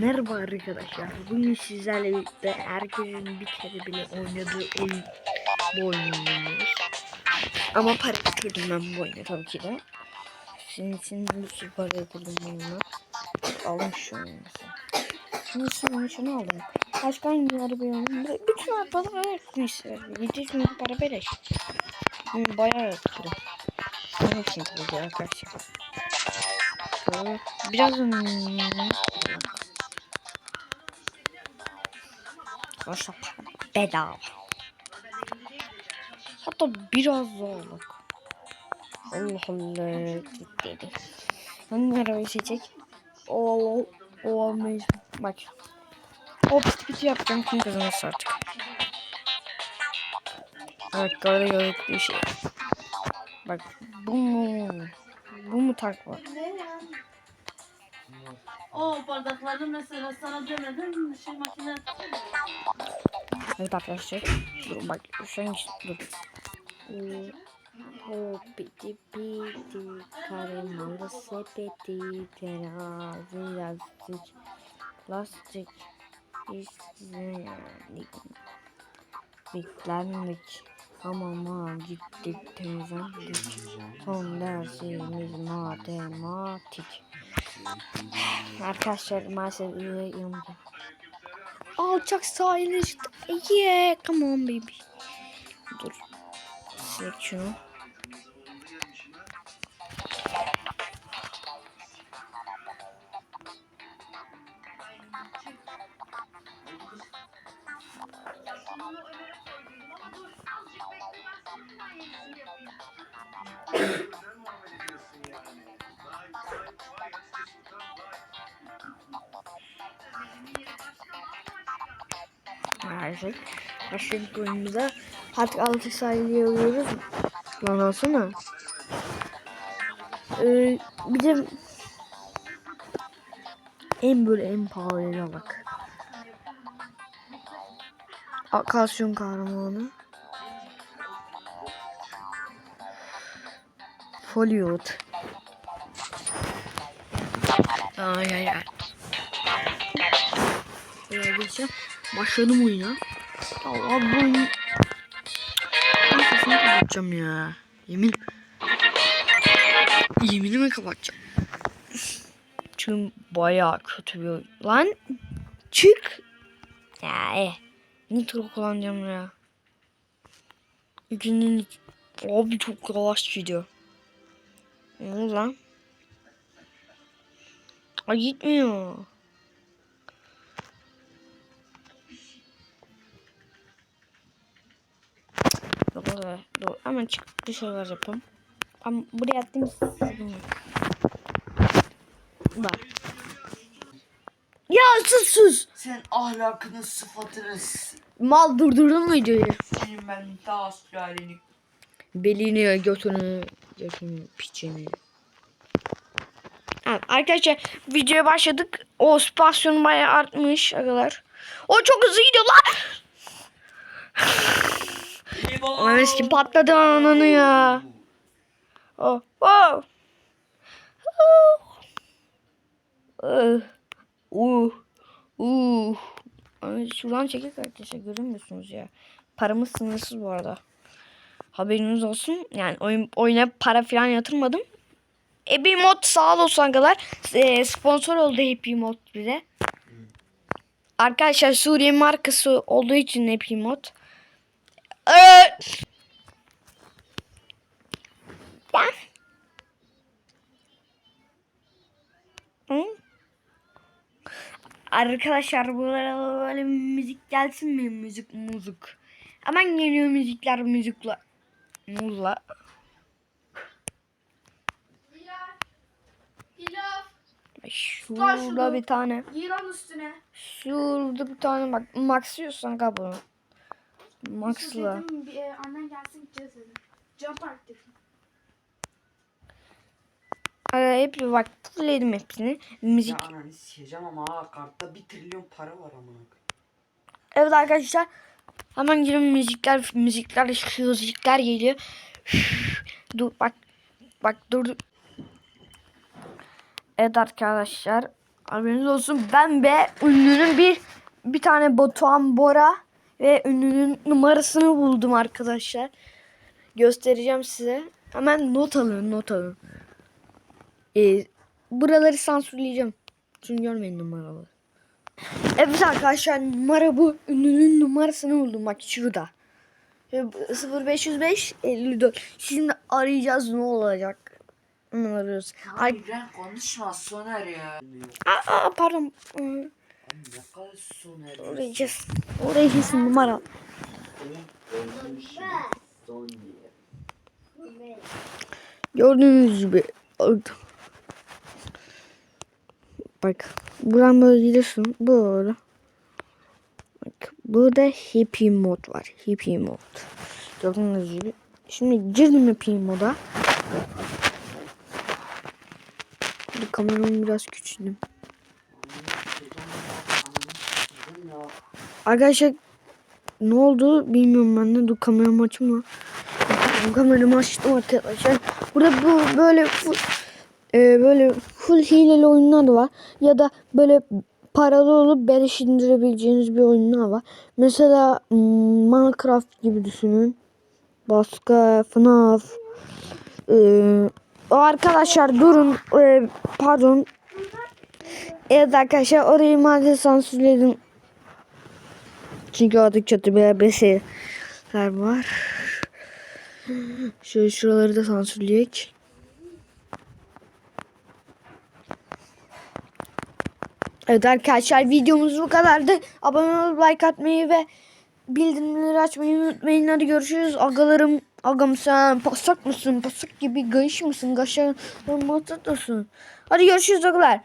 Merhaba arkadaşlar. Bugün sizlerle birlikte herkesin bir kere bile oynadığı oyun bu oyunu oynuyoruz. Ama para yatırdım ben bu oyuna tabii ki de. Senin için bir sürü para yatırdım bu oyuna. Alın şunu mesela. Şunu şunu aldım. Başka hangi arabayı aldım? Bütün arabalar var. Neyse. 700 milyon para beleş. Bayağı yatırdım. Ne için bu ya arkadaşlar? Biraz para bedava. Hatta biraz zorluk. Allah Allah dedi. Hangi arabayı seçecek? O o mecbur. Bak. O piti piti yapacağım kim kazanırsa artık. Evet orada gördük bir şey. Bak bu mu? Bu mu takma? O bardakları mesela sana demedim şey makine Evet arkadaşlar. Dur bak şu an dur. O piti piti karemalı sepeti terazi lastik lastik izledik Bitlendik. Hamama gittik temizlendik son dersimiz matematik Arkadaşlar maalesef yanımda Alçak sahile çıktı. Yeah, come on baby. Dur. Silek şunu. Maalesef. Başladık oyunumuza. Artık alçak sahile alıyoruz. Lan alsana. Ee, bir de en böyle en pahalıya bak. Akasyon kahramanı. Foliot. Ay ay ay. Buraya geçeceğim. Başladım oyuna. Ya abi bu oyun... Ben sesini kapatacağım ya. Yemin... Yeminimi kapatacağım. Çünkü bayağı kötü bir. Lan çık. Ya e. Nitro kullanacağım ya. İkinci nit... Abi çok yavaş gidiyor. Ne lan? Ay gitmiyor. Orada. Dur. Hemen çık dışarı yapalım. Ama buraya attım Bak. Ya sus sus. Sen ahlakını sıfatını s- Mal durdurdun mu videoyu? senin ben daha sülaleni Belini, götünü, götünü, piçini. Evet, arkadaşlar videoya başladık. O spasyonu bayağı artmış arkadaşlar. O çok hızlı gidiyor lan. Ananı eski patladı ananı ya. Oh, oh. Uh, uh, uh. Ay, Şuradan çekik arkadaşlar görünmüyorsunuz ya. Paramız sınırsız bu arada. Haberiniz olsun. Yani oyun, oyuna para falan yatırmadım. Happy Mod sağ olsun kadar e, sponsor oldu Happy Mod bize. Arkadaşlar Suriye markası olduğu için Happy Mod. Ee, ben-? Arkadaşlar buralara böyle müzik gelsin mi? Müzik müzik. Hemen geliyor müzikler müzikler. Muzla. Şurada bir tane. Yılan üstüne Şurada bir tane bak. Max yiyorsan. Max'la. Bir, e, annen gelsin gideceğiz dedim Can Park dedim hep bak fullledim hepsini. Müzik. Ya ananı sikeceğim ama ha kartta bir trilyon para var amına koyayım. Evet arkadaşlar. Hemen girin müzikler müzikler müzikler geliyor. dur bak. Bak dur. dur. Evet arkadaşlar. Haberiniz olsun. Ben ve ünlünün bir bir tane Batuhan Bora ve ünlünün numarasını buldum arkadaşlar. Göstereceğim size. Hemen not alın, not alın. Ee, buraları sansürleyeceğim. Çünkü görmeyin numaraları. Evet arkadaşlar numara bu. Ünlünün numarasını buldum. Bak şurada. Şöyle 0505 54. Şimdi arayacağız ne olacak. Onu arıyoruz. Ay, Ay ben konuşma Soner ya. aa, aa, pardon. Soner. Arayacağız. Arayacağız numara. Gördüğünüz gibi. Bak. Buradan böyle gidiyorsun. Böyle. Bak. Burada hippie mod var. Hippie mod. Gördüğünüz gibi. Şimdi girdim hippie moda. Kameramı biraz küçüldüm. Arkadaşlar ne oldu bilmiyorum ben de. Dur kameramı açayım mı? Kameramı açtım arkadaşlar. Burada bu böyle full, e, böyle full hileli oyunlar var. Ya da böyle paralı olup beleş indirebileceğiniz bir oyunlar var. Mesela hmm, Minecraft gibi düşünün. Başka FNAF. Ee, arkadaşlar durun. Ee, pardon. Evet arkadaşlar orayı maalesef sansürledim. Çünkü orada kötü bir BS'ler var. Şöyle şuraları da sansürleyek. Evet arkadaşlar videomuz bu kadardı. Abone olup like atmayı ve bildirimleri açmayı unutmayın. Hadi görüşürüz. Agalarım, agam sen pasak mısın? Pasak gibi gayış mısın? Gaşa mısın? Hadi görüşürüz agalar.